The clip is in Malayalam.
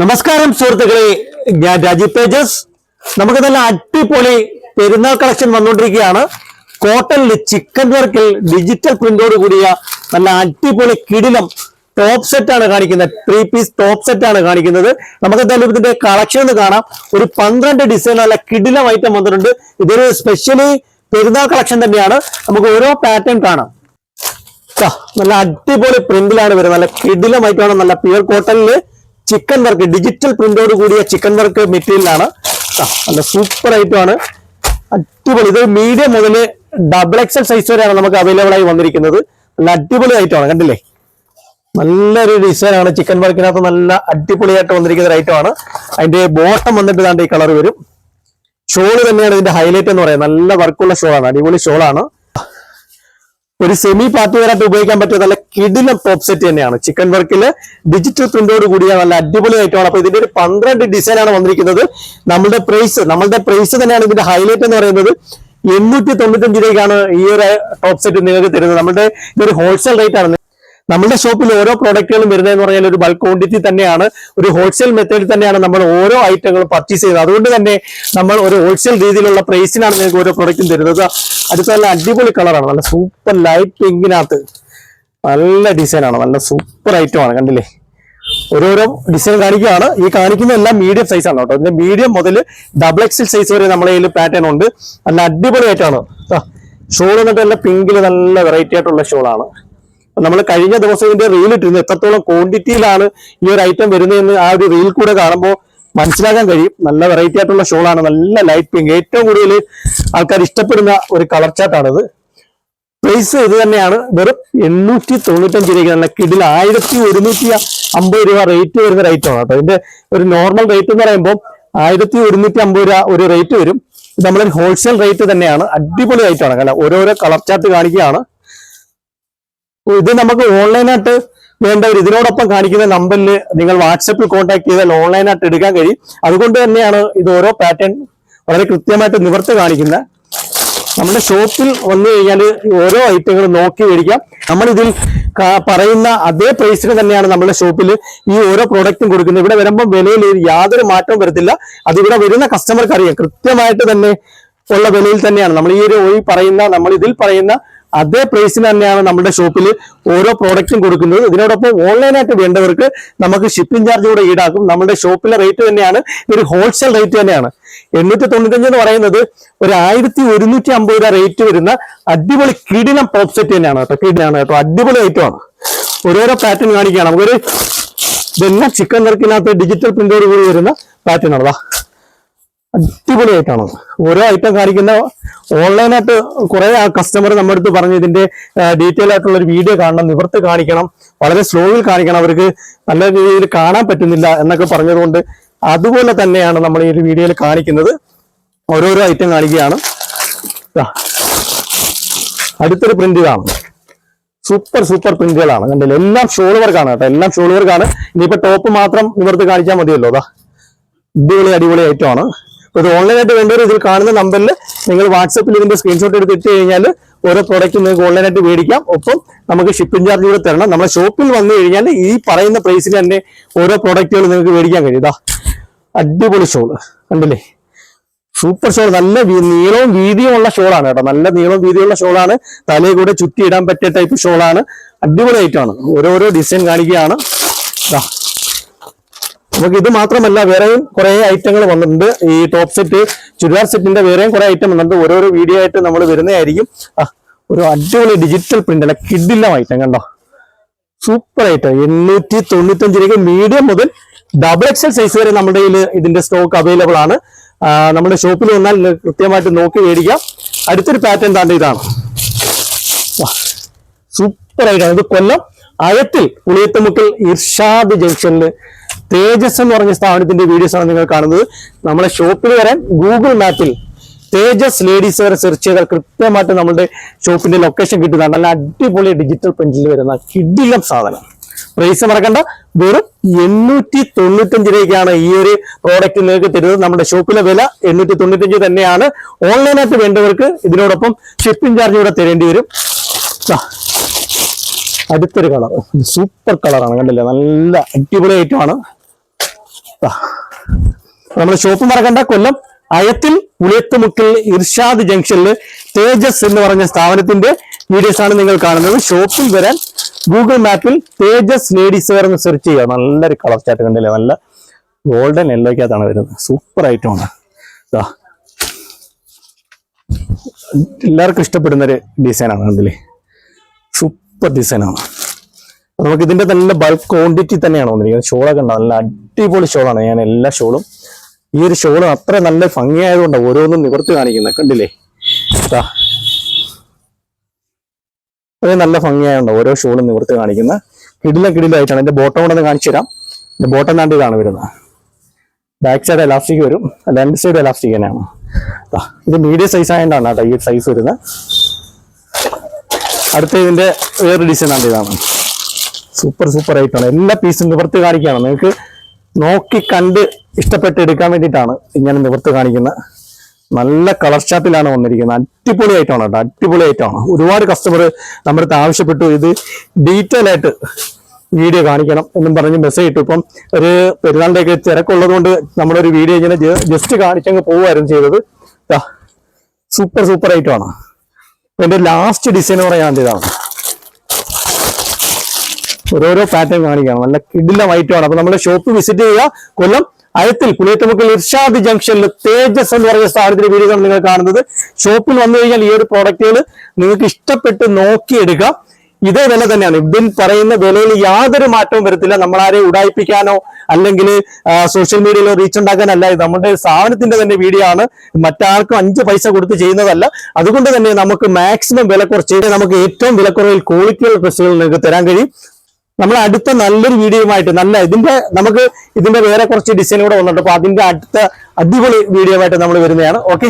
നമസ്കാരം സുഹൃത്തുക്കളെ. ഞാൻ രാജീവ് തേജസ്. നമുക്ക് നല്ല അടിപൊളി പെരുന്നാൾ കളക്ഷൻ വന്നുകൊണ്ടിരിക്കുകയാണ്. കോട്ടണിൽ ചിക്കൻ വർക്കിൽ ഡിജിറ്റൽ പ്രിന്റോട് കൂടിയ നല്ല അടിപൊളി കിടിലം ടോപ്പ് സെറ്റ് ആണ് കാണിക്കുന്നത്. ത്രീ പീസ് ടോപ്പ് സെറ്റ് ആണ് കാണിക്കുന്നത്. നമുക്ക് എന്തായാലും ഇതിന്റെ കളക്ഷൻ ഒന്ന് കാണാം. ഒരു പന്ത്രണ്ട് ഡിസൈൻ നല്ല കിടിലം ഐറ്റം വന്നിട്ടുണ്ട്. ഇതൊരു സ്പെഷ്യലി പെരുന്നാൾ കളക്ഷൻ തന്നെയാണ്. നമുക്ക് ഓരോ പാറ്റേൺ കാണാം. നല്ല അടിപൊളി പ്രിന്റിലാണ് വരുന്നത്. നല്ല കിടിലമായിട്ടാണ് നല്ല പ്യുവർ കോട്ടണിൽ ചിക്കൻ വർക്ക് ഡിജിറ്റൽ പ്രിന്റോട് കൂടിയ ചിക്കൻ വർക്ക് മെറ്റീരിയലാണ് നല്ല സൂപ്പർ ഐറ്റമാണ് അടിപൊളി. ഇത് മീഡിയം മുതൽ ഡബിൾ എക്സൽ സൈസ് വരെയാണ് നമുക്ക് അവൈലബിൾ ആയി വന്നിരിക്കുന്നത്. നല്ല അടിപൊളി ഐറ്റമാണ് കണ്ടില്ലേ? നല്ലൊരു ഡിസൈൻ ആണ് ചിക്കൻ വർക്കിനകത്ത് നല്ല അടിപൊളിയായിട്ട് വന്നിരിക്കുന്ന ഒരു ഐറ്റമാണ് അതിന്റെ ബോട്ടം വന്നിട്ട് ദാണ്ട് ഈ കളർ വരും. ഷോൾ തന്നെയാണ് ഇതിന്റെ ഹൈലൈറ്റ് എന്ന് പറയുന്നത്. നല്ല വർക്കുള്ള ഷോളാണ് അടിപൊളി ഷോളാണ് ഒരു സെമി പാർട്ടി വെയറായിട്ട് ഉപയോഗിക്കാൻ പറ്റിയ നല്ല കിടിലം ടോപ്പ് സെറ്റ് തന്നെയാണ്. ചിക്കൻ വർക്കിൽ ഡിജിറ്റൽ പ്രിന്റോട് കൂടിയ നല്ല അടിപൊളി ഐറ്റമാണ് അപ്പൊ ഇതിന്റെ ഒരു പന്ത്രണ്ട് ഡിസൈൻ ആണ് വന്നിരിക്കുന്നത്. നമ്മളുടെ പ്രൈസ് നമ്മളുടെ പ്രൈസ് തന്നെയാണ് ഇതിന്റെ ഹൈലൈറ്റ് എന്ന് പറയുന്നത്. എണ്ണൂറ്റി തൊണ്ണൂറ്റഞ്ച് രൂപയ്ക്കാണ് ഈ ഒരു ടോപ്പ് സെറ്റ് നിങ്ങൾക്ക് തരുന്നത്. നമ്മുടെ ഇതൊരു ഹോൾസെയിൽ റേറ്റ് ആണ്. നമ്മുടെ ഷോപ്പിൽ ഓരോ പ്രോഡക്റ്റുകളും വരുന്നതെന്ന് പറഞ്ഞാൽ ഒരു ബൾക്ക് ക്വാണ്ടിറ്റി തന്നെയാണ്. ഒരു ഹോൾസെയിൽ മെത്തേഡിൽ തന്നെയാണ് നമ്മൾ ഓരോ ഐറ്റങ്ങളും പർച്ചേസ് ചെയ്യുന്നത്. അതുകൊണ്ട് തന്നെ നമ്മൾ ഒരു ഹോൾസെയിൽ രീതിയിലുള്ള പ്രൈസിനാണ് നിങ്ങൾക്ക് ഓരോ പ്രോഡക്റ്റും തരുന്നത്. അടുത്ത നല്ല അടിപൊളി കളറാണ് നല്ല സൂപ്പർ ലൈറ്റ് പിങ്കിനകത്ത് നല്ല ഡിസൈനാണ് നല്ല സൂപ്പർ ഐറ്റമാണ് കണ്ടില്ലേ? ഓരോരോ ഡിസൈൻ കാണിക്കുകയാണ്. ഈ കാണിക്കുന്ന എല്ലാം മീഡിയം സൈസ് ആണ് കേട്ടോ. ഇതിന്റെ മീഡിയം മുതൽ ഡബിൾ എക്സൽ സൈസ് വരെ നമ്മളെ കയ്യിൽ പാറ്റേൺ ഉണ്ട്. നല്ല അടിപൊളി ആയിട്ടാണ് ഷോൾ എന്നിട്ട് നല്ല പിങ്കിൽ നല്ല വെറൈറ്റി ആയിട്ടുള്ള ഷോളാണ്. നമ്മൾ കഴിഞ്ഞ ദിവസം ഇതിന്റെ റീൽ ഇട്ടിരുന്നു. എത്രത്തോളം ക്വാണ്ടിറ്റിയിലാണ് ഈ ഒരു ഐറ്റം വരുന്നതെന്ന് ആ ഒരു റീൽ കൂടെ കാണുമ്പോൾ മനസ്സിലാക്കാൻ കഴിയും. നല്ല വെറൈറ്റി ആയിട്ടുള്ള ഷോളാണ് നല്ല ലൈറ്റ് പിങ്ക് ഏറ്റവും കൂടുതൽ ആൾക്കാർ ഇഷ്ടപ്പെടുന്ന ഒരു കളർ ചാർട്ടാണിത് പ്രൈസ് ഇത് തന്നെയാണ്. വെറും എണ്ണൂറ്റി തൊണ്ണൂറ്റഞ്ച് രൂപയ്ക്ക് നല്ല കിടിൽ ആയിരത്തി ഒരുന്നൂറ്റി അമ്പത് രൂപ റേറ്റ് വരുന്ന റേറ്റാണ് കേട്ടോ. ഇതിന്റെ ഒരു നോർമൽ റേറ്റ് എന്ന് പറയുമ്പോൾ ആയിരത്തി ഒരുന്നൂറ്റി അമ്പത് രൂപ ഒരു റേറ്റ് വരും. ഇത് നമ്മളൊരു ഹോൾസെയിൽ റേറ്റ് തന്നെയാണ്. അടിപൊളി ഐറ്റമാണ് കാരണം ഓരോരോ കളർ ചാർട്ട് കാണിക്കുകയാണ്. ഇത് നമുക്ക് ഓൺലൈനായിട്ട് വേണ്ടവർ ഇതിനോടൊപ്പം കാണിക്കുന്ന നമ്പറിൽ നിങ്ങൾ വാട്സപ്പിൽ കോൺടാക്ട് ചെയ്താൽ ഓൺലൈനായിട്ട് എടുക്കാൻ കഴിയും. അതുകൊണ്ട് തന്നെയാണ് ഇത് ഓരോ പാറ്റേൺ വളരെ കൃത്യമായിട്ട് നിവർത്ത് കാണിക്കുന്നത്. നമ്മുടെ ഷോപ്പിൽ വന്നു കഴിഞ്ഞാൽ ഓരോ ഐറ്റങ്ങളും നോക്കി മേടിക്കാം. നമ്മൾ ഇതിൽ പറയുന്ന അതേ പ്രൈസിന് തന്നെയാണ് നമ്മുടെ ഷോപ്പിൽ ഈ ഓരോ പ്രോഡക്റ്റും കൊടുക്കുന്നത്. ഇവിടെ വരുമ്പോൾ വിലയിൽ യാതൊരു മാറ്റവും വരത്തില്ല. അതിവിടെ വരുന്ന കസ്റ്റമർക്ക് അറിയാം. കൃത്യമായിട്ട് തന്നെ ഉള്ള വിലയിൽ തന്നെയാണ്. നമ്മൾ ഈ ഒരു പറയുന്ന നമ്മൾ ഇതിൽ പറയുന്ന അതേ പ്രൈസിൽ തന്നെയാണ് നമ്മുടെ ഷോപ്പിൽ ഓരോ പ്രോഡക്റ്റും കൊടുക്കുന്നത്. ഇതിനോടൊപ്പം ഓൺലൈനായിട്ട് വേണ്ടവർക്ക് നമുക്ക് ഷിപ്പിംഗ് ചാർജ് കൂടെ ഈടാക്കും. നമ്മുടെ ഷോപ്പിലെ റേറ്റ് തന്നെയാണ്. ഒരു ഹോൾസെയിൽ റേറ്റ് തന്നെയാണ്. എണ്ണൂറ്റി തൊണ്ണൂറ്റഞ്ച് എന്ന് പറയുന്നത് ഒരു ആയിരത്തി ഒരുന്നൂറ്റി അമ്പത് രൂപ റേറ്റ് വരുന്ന അടിപൊളി കിടിലം ടോപ്പ് സെറ്റ് തന്നെയാണ് കേട്ടോ. കിടിലാണ് കേട്ടോ. അടിപൊളി ഐറ്റമാണ് ഓരോരോ പാറ്റേൺ കാണിക്കുകയാണ്. നമുക്കൊരു ഇതെല്ലാം ചിക്കൻ വർക്കിനകത്ത് ഡിജിറ്റൽ പ്രിന്റോട് കൂടി വരുന്ന പാറ്റേൺ ആണ്. അടിപൊളിയായിട്ടാണ്. ഓരോ ഐറ്റം കാണിക്കുന്ന ഓൺലൈനായിട്ട് കുറെ ആ കസ്റ്റമർ നമ്മുടെ അടുത്ത് പറഞ്ഞു ഇതിന്റെ ഡീറ്റെയിൽ ആയിട്ടുള്ള ഒരു വീഡിയോ കാണണം നിവർത്ത് കാണിക്കണം വളരെ സ്ലോയിൽ കാണിക്കണം അവർക്ക് നല്ല രീതിയിൽ കാണാൻ പറ്റുന്നില്ല എന്നൊക്കെ പറഞ്ഞതുകൊണ്ട് അതുപോലെ തന്നെയാണ് നമ്മൾ ഈ ഒരു വീഡിയോയിൽ കാണിക്കുന്നത്. ഓരോരോ ഐറ്റം കാണിക്കുകയാണ്. അടുത്തൊരു പ്രിന്റ് കാണും സൂപ്പർ സൂപ്പർ പ്രിന്റുകളാണ് കണ്ടില്ല? എല്ലാം ഷോൾ ആണ് കേട്ടോ. എല്ലാം ഷോൾ വർക്കാണ് ഇനിയിപ്പോ ടോപ്പ് മാത്രം നിവർത്ത് കാണിച്ചാൽ മതിയല്ലോ. അതാ അടിപൊളി അടിപൊളി ഐറ്റമാണ് ഇത് ഓൺലൈനായിട്ട് വേണ്ടവർ ഇതിൽ കാണുന്ന നമ്പറിൽ നിങ്ങൾ വാട്സപ്പിൽ ഇതിന്റെ സ്ക്രീൻഷോട്ട് എടുത്തിട്ട് കഴിഞ്ഞാൽ ഓരോ പ്രോഡക്റ്റ് നിങ്ങൾക്ക് ഓൺലൈനായിട്ട് മേടിക്കാം. ഒപ്പം നമുക്ക് ഷിപ്പിംഗ് ചാർജ് കൂടെ തരണം. നമ്മുടെ ഷോപ്പിൽ വന്നു കഴിഞ്ഞാൽ ഈ പറയുന്ന പ്രൈസിൽ തന്നെ ഓരോ പ്രോഡക്റ്റുകൾ നിങ്ങൾക്ക് മേടിക്കാൻ കഴിയും. ഇതാ അടിപൊളി ഷോൾ കണ്ടില്ലേ? സൂപ്പർ ഷോൾ നല്ല നീളവും വീതിയും ഉള്ള ഷോളാണ് കേട്ടോ. നല്ല നീളവും വീതിയുള്ള ഷോളാണ് തലയിൽ കൂടെ ചുറ്റി ഇടാൻ പറ്റിയ ടൈപ്പ് ഷോളാണ് അടിപൊളി ഐറ്റമാണ് ഓരോരോ ഡിസൈൻ കാണിക്കുകയാണ്. ദാ. നമുക്ക് ഇത് മാത്രമല്ല വേറെയും കുറെ ഐറ്റങ്ങൾ വന്നിട്ടുണ്ട്. ഈ ടോപ്പ് സെറ്റ് ചുരിദാർ സെറ്റിന്റെ വേറെയും കുറെ ഐറ്റം വന്നിട്ടുണ്ട്. ഓരോരോ വീഡിയോ ആയിട്ട് നമ്മൾ വരുന്നതായിരിക്കും. ഒരു അടിപൊളി ഡിജിറ്റൽ പ്രിന്റ് അല്ല കിഡില്ല ഐറ്റം കണ്ടോ? സൂപ്പർ ഐറ്റം എണ്ണൂറ്റി തൊണ്ണൂറ്റഞ്ച് രൂപ മീഡിയം മുതൽ ഡബിൾ എക്സൽ സൈസ് വരെ നമ്മുടെ കയ്യിൽ ഇതിന്റെ സ്റ്റോക്ക് അവൈലബിൾ ആണ്. നമ്മുടെ ഷോപ്പിൽ വന്നാൽ കൃത്യമായിട്ട് നോക്കി മേടിക്കാം. അടുത്തൊരു പാറ്റേൺ താണ്ട് ഇതാണ്. സൂപ്പർ ആയിട്ടാണ് ഇത് കൊല്ലം അഴത്തിൽ പുളിയത്തുമുക്കിൽ ഇർഷാദ് ജംഗ്ഷനിൽ തേജസ് എന്ന് പറഞ്ഞ സ്ഥാപനത്തിന്റെ വീഡിയോസ് ആണ് നിങ്ങൾ കാണുന്നത്. നമ്മളെ ഷോപ്പിൽ വരാൻ ഗൂഗിൾ മാപ്പിൽ തേജസ് ലേഡീസ് വരെ സെർച്ച് ചെയ്താൽ കൃത്യമായിട്ട് നമ്മുടെ ഷോപ്പിന്റെ ലൊക്കേഷൻ കിട്ടുന്നതാണ്. നല്ല അടിപൊളി ഡിജിറ്റൽ പ്രിന്റിൽ വരുന്ന കിഡിലം സാധനം. പ്രൈസ് മറക്കണ്ട. വെറും എണ്ണൂറ്റി തൊണ്ണൂറ്റഞ്ച് രൂപയ്ക്കാണ് ഈ ഒരു പ്രോഡക്റ്റ് നിങ്ങൾക്ക് തരുന്നത്. നമ്മുടെ ഷോപ്പിലെ വില എണ്ണൂറ്റി തൊണ്ണൂറ്റഞ്ച് തന്നെയാണ് ഓൺലൈനായിട്ട് വേണ്ടവർക്ക് ഇതിനോടൊപ്പം ഷിപ്പിംഗ് ചാർജ് കൂടെ തരേണ്ടി വരും. അടുത്തൊരു കളർ സൂപ്പർ കളറാണ് കണ്ടില്ലേ? നല്ല അടിപൊളി ഐറ്റമാണ് നമ്മുടെ ഷോപ്പ് മറക്കണ്ട കൊല്ലം അയത്തിൽ ഉളിയത്തുമുക്കിൽ ഇർഷാദ് ജംഗ്ഷനിൽ തേജസ് എന്ന് പറഞ്ഞ സ്ഥാപനത്തിന്റെ വീഡിയോസ് ആണ് നിങ്ങൾ കാണുന്നത്. ഷോപ്പിൽ വരാൻ ഗൂഗിൾ മാപ്പിൽ തേജസ് ലേഡീസ് വെയർ എന്ന് സെർച്ച് ചെയ്യുക. നല്ലൊരു കളർ ചാറ്റ് കണ്ടില്ലേ? നല്ല ഗോൾഡൻ എല്ലോയ്ക്കകത്താണ് വരുന്നത്. സൂപ്പർ ഐറ്റമാണ് ഇതാ എല്ലാവർക്കും ഇഷ്ടപ്പെടുന്ന ഡിസൈനാണ് കണ്ടില്ലേ? സൂപ്പർ ഡിസൈനാണ് നമുക്ക് ഇതിന്റെ തന്നെ ബൾക്ക് ക്വാണ്ടിറ്റി തന്നെയാണ് വന്നിരിക്കുന്നത്. ഷോളൊക്കെ ഉണ്ടാവും നല്ല അടിപൊളി ഷോളാണ്. ഞാൻ എല്ലാ ഷോളും ഈ ഒരു ഷോളും അത്ര നല്ല ഭംഗിയായതുകൊണ്ട് ഓരോന്നും നിവർത്തി കാണിക്കുന്നത്. കണ്ടില്ലേ? ദാ. അത് നല്ല ഭംഗിയായതുകൊണ്ട് ഓരോ ഷോളും നിവർത്തി കാണിക്കുന്ന കിടില കിടിലായിട്ടാണ്. എന്റെ ബോട്ടം കൊണ്ടൊന്ന് കാണിച്ചു തരാം. എന്റെ ബോട്ടം താണ്ടി ഇതാണ് വരുന്നത്. ബാക്ക് സൈഡ് എലാസ്റ്റിക് വരും. ലെഫ്റ്റ് സൈഡ് എലാസ്റ്റിക് തന്നെയാണ്. ഇത് മീഡിയം സൈസ് ആയതുകൊണ്ടാണ് കേട്ടോ ഈ സൈസ് വരുന്നത്. അടുത്ത ഇതിന്റെ വേറൊരു ഡിസൈൻ ആണ് ഇതാണ്. സൂപ്പർ സൂപ്പർ ആയിട്ടാണ് എല്ലാ പീസും നിവർത്തി കാണിക്കുകയാണ്. നിങ്ങൾക്ക് നോക്കി കണ്ട് ഇഷ്ടപ്പെട്ട് എടുക്കാൻ വേണ്ടിയിട്ടാണ് ഇങ്ങനെ നിവർത്തി കാണിക്കുന്നത് നല്ല കളർ ഷാപ്പിലാണ് വന്നിരിക്കുന്നത്. അടിപൊളി ആയിട്ടാണ് കേട്ടോ അടിപൊളി ആയിട്ടാണ് ഒരുപാട് കസ്റ്റമർ നമ്മുടെ അടുത്ത് ആവശ്യപ്പെട്ടു. ഇത് ഡീറ്റെയിൽ ആയിട്ട് വീഡിയോ കാണിക്കണം എന്നും പറഞ്ഞ് മെസ്സേജ് ഇട്ടു. ഇപ്പം ഒരു പെരുന്നാളിന്റെയൊക്കെ തിരക്കുള്ളത് കൊണ്ട് നമ്മളൊരു വീഡിയോ ഇങ്ങനെ ജസ്റ്റ് കാണിച്ചങ്ങ് പോവുമായിരുന്നു ചെയ്തത്. സൂപ്പർ സൂപ്പർ ആയിട്ടാണ് എന്റെ ലാസ്റ്റ് ഡിസൈൻ പറയാൻ ഇതാണ് ഓരോരോ പാറ്റേൺ കാണിക്കുകയാണ് നല്ല കിടിലം ഐറ്റമാണ് അപ്പൊ നമ്മുടെ ഷോപ്പ് വിസിറ്റ് ചെയ്യുക. കൊല്ലം അയത്തിൽ പുളിയത്തുമുക്കിൽ ഇർഷാദ് ജംഗ്ഷനിൽ തേജസ് എന്ന് പറയുന്ന സ്ഥാനത്തിന്റെ വീടുകളാണ് നിങ്ങൾ കാണുന്നത്. ഷോപ്പിൽ വന്നു കഴിഞ്ഞാൽ ഈ ഒരു പ്രോഡക്റ്റുകൾ നിങ്ങൾക്ക് ഇഷ്ടപ്പെട്ട് നോക്കിയെടുക്കുക ഇതേ വില തന്നെയാണ്. ഇബിൻ പറയുന്ന വിലയിൽ യാതൊരു മാറ്റവും വരത്തില്ല. നമ്മളാരെ ഉടായിപ്പിക്കാനോ അല്ലെങ്കിൽ സോഷ്യൽ മീഡിയയിലോ റീച്ച് ഉണ്ടാക്കാനല്ല. ഇത് നമ്മുടെ സ്ഥാപനത്തിന്റെ തന്നെ വീഡിയോ ആണ്. മറ്റാർക്കും അഞ്ച് പൈസ കൊടുത്ത് ചെയ്യുന്നതല്ല. അതുകൊണ്ട് തന്നെ നമുക്ക് മാക്സിമം വില കുറച്ച് നമുക്ക് ഏറ്റവും വിലക്കുറവിൽ ക്വാളിറ്റിയുള്ള ഡ്രസ്സുകൾ നിങ്ങൾക്ക് തരാൻ കഴിയും. നമ്മൾ അടുത്ത നല്ലൊരു വീഡിയോയുമായിട്ട് നല്ല ഇതിന്റെ നമുക്ക് ഇതിന്റെ വേറെ കുറച്ച് ഡിസൈൻ കൂടെ വന്നിട്ടുണ്ട്. അപ്പൊ അതിന്റെ അടുത്ത അടിപൊളി വീഡിയോ ആയിട്ട് നമ്മൾ വരുന്നതാണ്. ഓക്കെ